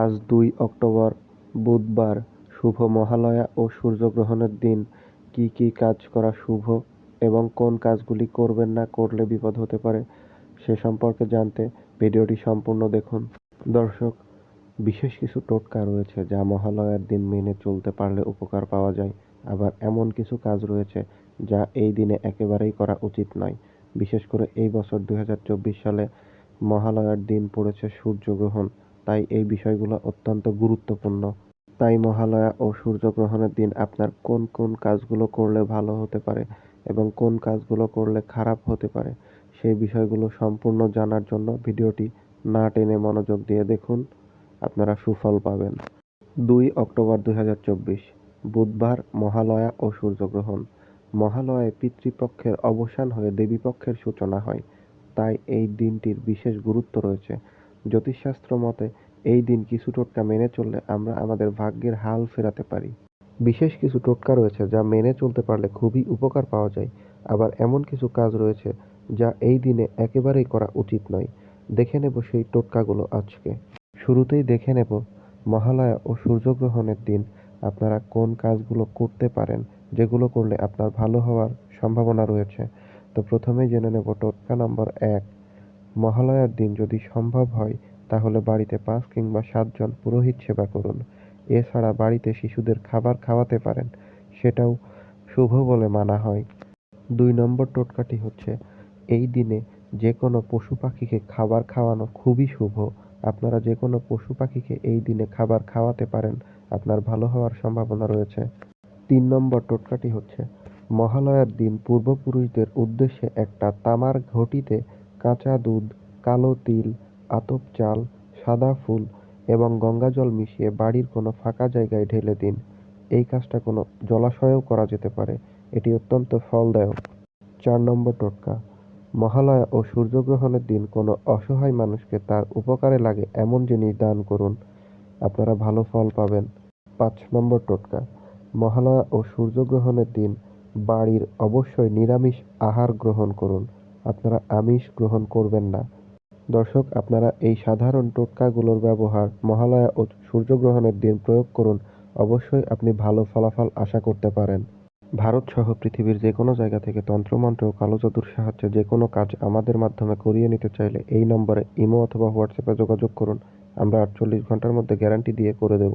আজ দুই অক্টোবর, বুধবার, শুভ মহালয়া ও সূর্যগ্রহণের দিন। কি কি কাজ করা শুভ এবং কোন কাজগুলি করবেন না করলে বিপদ হতে পারে, সে সম্পর্কে জানতে ভিডিওটি সম্পূর্ণ দেখুন। দর্শক, বিশেষ কিছু টোটকা রয়েছে যা মহালয়ার দিন মেনে চলতে পারলে উপকার পাওয়া যায়। আবার এমন কিছু কাজ রয়েছে যা এই দিনে একেবারেই করা উচিত নয়। বিশেষ করে এই বছর দু হাজার চব্বিশ সালে মহালয়ার দিন পড়েছে সূর্যগ্রহণ। তাই এই বিষয়গুলো অত্যন্ত গুরুত্বপূর্ণ। তাই মহালয়া ও সূর্যগ্রহণের দিন আপনার কোন কোন কাজগুলো করলে ভালো হতে পারে এবং কোন কাজগুলো করলে খারাপ হতে পারে, সেই বিষয়গুলো সম্পূর্ণ জানার জন্য ভিডিওটি না টেনে মনোযোগ দিয়ে দেখুন। আপনারা সুফল পাবেন। দুই অক্টোবর দু হাজার চব্বিশ, বুধবার মহালয়া ও সূর্যগ্রহণ। মহালয়ায় পিতৃপক্ষের অবসান হয়ে দেবীপক্ষের সূচনা হয়। তাই এই দিনটির বিশেষ গুরুত্ব রয়েছে। জ্যোতিষশাস্ত্র মতে এই দিন কিছু টোটকা মেনে চললে আমরা আমাদের ভাগ্যের হাল ফেরাতে পারি। বিশেষ কিছু টোটকা রয়েছে যা মেনে চলতে পারলে খুবই উপকার পাওয়া যায়। আবার এমন কিছু কাজ রয়েছে যা এই দিনে একেবারেই করা উচিত নয়। দেখে নেব সেই টোটকাগুলো আজকে। শুরুতেই দেখে নেব, মহালয়া ও সূর্যগ্রহণের দিন আপনারা কোন কাজগুলো করতে পারেন, যেগুলো করলে আপনার ভালো হওয়ার সম্ভাবনা রয়েছে। তো প্রথমেই জেনে নেব টোটকা নম্বর এক। মহালয়ার দিন যদি সম্ভব হয় তাহলে বাড়িতে পাঁচ কিংবা সাতজন পুরোহিত সেবা করুন। এছাড়া বাড়িতে শিশুদের খাবার খাওয়াতে পারেন, সেটাও শুভ বলে মানা হয়। দুই নম্বর টোটকাটি হচ্ছে, এই দিনে যে কোনো পশু পাখিকে খাবার খাওয়ানো খুবই শুভ। আপনারা যে কোনো পশু পাখিকে এই দিনে খাবার খাওয়াতে পারেন, আপনার ভালো হওয়ার সম্ভাবনা রয়েছে। তিন নম্বর টোটকাটি হচ্ছে, মহালয়ার দিন পূর্বপুরুষদের উদ্দেশ্যে একটা তামার ঘটিতে কাঁচা দুধ, কালো তিল আতপ চাল, সাদা ফুল এবং গঙ্গাজল মিশিয়ে বাড়ির কোনো ফাঁকা জায়গায় ঢেলে দিন। এই কাজটা কোনো জলাশয়েও করা যেতে পারে। এটি অত্যন্ত ফলদায়ক। চার নম্বর টোটকা। মহালয়া ও সূর্যগ্রহণের দিন কোনো অসহায় মানুষকে তার উপকারে লাগে এমন জিনিস দান করুন। আপনারা ভালো ফল পাবেন। পাঁচ নম্বর টোটকা। মহালয়া ও সূর্যগ্রহণের দিন বাড়ির অবশ্যই নিরামিষ আহার গ্রহণ করুন। আপনারা আমিষ গ্রহণ করবেন না। দর্শক, আপনারা এই সাধারণ টোটকাগুলোর ব্যবহার মহালয়া ও সূর্যগ্রহণের দিন প্রয়োগ করুন। অবশ্যই আপনি ভালো ফলাফল আশা করতে পারেন। ভারত সহ পৃথিবীর যে কোনো জায়গা থেকে তন্ত্রমন্ত্র ও কালো জাদুর সাহায্যে যে কোনো কাজ আমাদের মাধ্যমে করিয়ে নিতে চাইলে এই নম্বরে ইমো অথবা হোয়াটসঅ্যাপে যোগাযোগ করুন। আমরা আটচল্লিশ ঘণ্টার মধ্যে গ্যারান্টি দিয়ে করে দেব।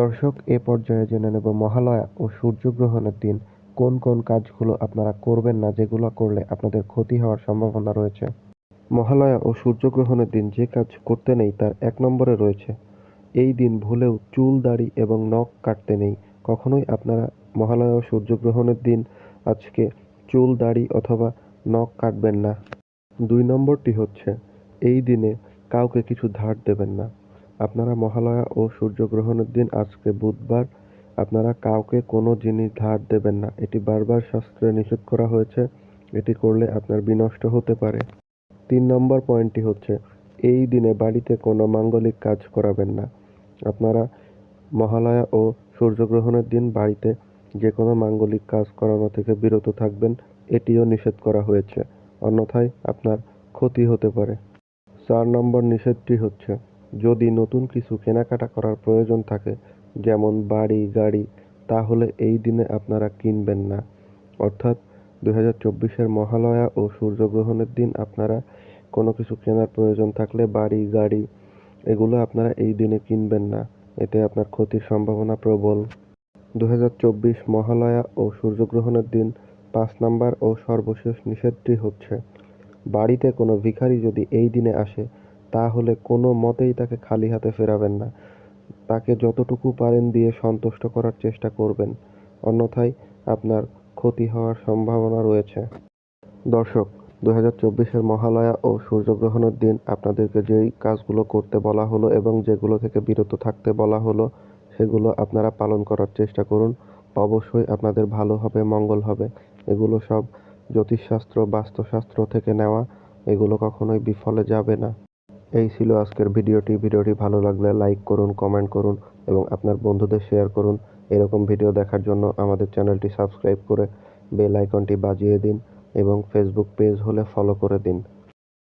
দর্শক, এ পর্যায়ে জেনে নেব মহালয়া ও সূর্যগ্রহণের দিন। কোন কোন কাজগুলো আপনারা করবেন না, যেগুলো করলে আপনাদের ক্ষতি হওয়ার সম্ভাবনা রয়েছে? মহালয়া ও সূর্যগ্রহণের দিন যে কাজ করতে নেই তার এক নম্বরে রয়েছে। এই দিন ভুলেও চুল, দাড়ি এবং নখ কাটতে নেই। কখনোই আপনারা মহালয়া ও সূর্যগ্রহণের দিন আজকে চুল, দাড়ি অথবা নখ কাটবেন না। দুই নম্বরটি হচ্ছে, এই দিনে কাউকে কিছু ধার দেবেন না। আপনারা মহালয়া ও সূর্যগ্রহণের দিন আজকে বুধবার, আপনারা কাউকে কোনো জিনিস ধার দেবেন না। এটি বারবার শাস্ত্রে নিষেধ করা হয়েছে। এটি করলে আপনার বিনষ্ট হতে পারে। তিন নম্বর পয়েন্টটি হচ্ছে, এই দিনে বাড়িতে কোনো মাঙ্গলিক কাজ করাবেন না। আপনারা মহালয়া ও সূর্যগ্রহণের দিন বাড়িতে যে কোনো মাঙ্গলিক কাজ করানো থেকে বিরত থাকবেন, এটিও নিষেধ করা হয়েছে। অন্যথায় আপনার ক্ষতি হতে পারে। চার নম্বর নিষেধটি হচ্ছে, যদি নতুন কিছু কেনাকাটা করার প্রয়োজন থাকে, যেমন বাড়ি, গাড়ি, তাহলে এই দিনে আপনারা কিনবেন না। অর্থাৎ হাজার চব্বিশের মহালয়া ও সূর্যগ্রহণের দিন আপনারা কোনো কিছু কেনার প্রয়োজন থাকলে বাড়ি, গাড়ি, এগুলো আপনারা এই দিনে কিনবেন না। এতে আপনার ক্ষতির সম্ভাবনা প্রবল। দু হাজার চব্বিশ মহালয়া ও সূর্যগ্রহণের দিন পাঁচ নাম্বার ও সর্বশেষ নিষেধটি হচ্ছে, বাড়িতে কোনো ভিখারি যদি এই দিনে আসে, তাহলে কোনো মতেই তাকে খালি হাতে ফেরাবেন না। তাকে যতটুকু পারেন দিয়ে সন্তুষ্ট করার চেষ্টা করবেন। অন্যথায় আপনার ক্ষতি হওয়ার সম্ভাবনা রয়েছে। দর্শক দু হাজার চব্বিশের মহালয়া ও সূর্যগ্রহণের দিন আপনাদেরকে যেই কাজগুলো করতে বলা হলো এবং যেগুলো থেকে বিরত থাকতে বলা হলো, সেগুলো আপনারা পালন করার চেষ্টা করুন। অবশ্যই আপনাদের ভালো হবে, মঙ্গল হবে। এগুলো সব জ্যোতিষশাস্ত্র, বাস্তুশাস্ত্র থেকে নেওয়া, এগুলো কখনোই বিফলে যাবে না। এই ছিল আজকের ভিডিওটি। ভিডিওটি ভালো লাগলে লাইক করুন, কমেন্ট করুন এবং আপনার বন্ধুদের শেয়ার করুন। এরকম ভিডিও দেখার জন্য আমাদের চ্যানেলটি সাবস্ক্রাইব করে বেল আইকনটি বাজিয়ে দিন এবং ফেসবুক পেজ হলে ফলো করে দিন।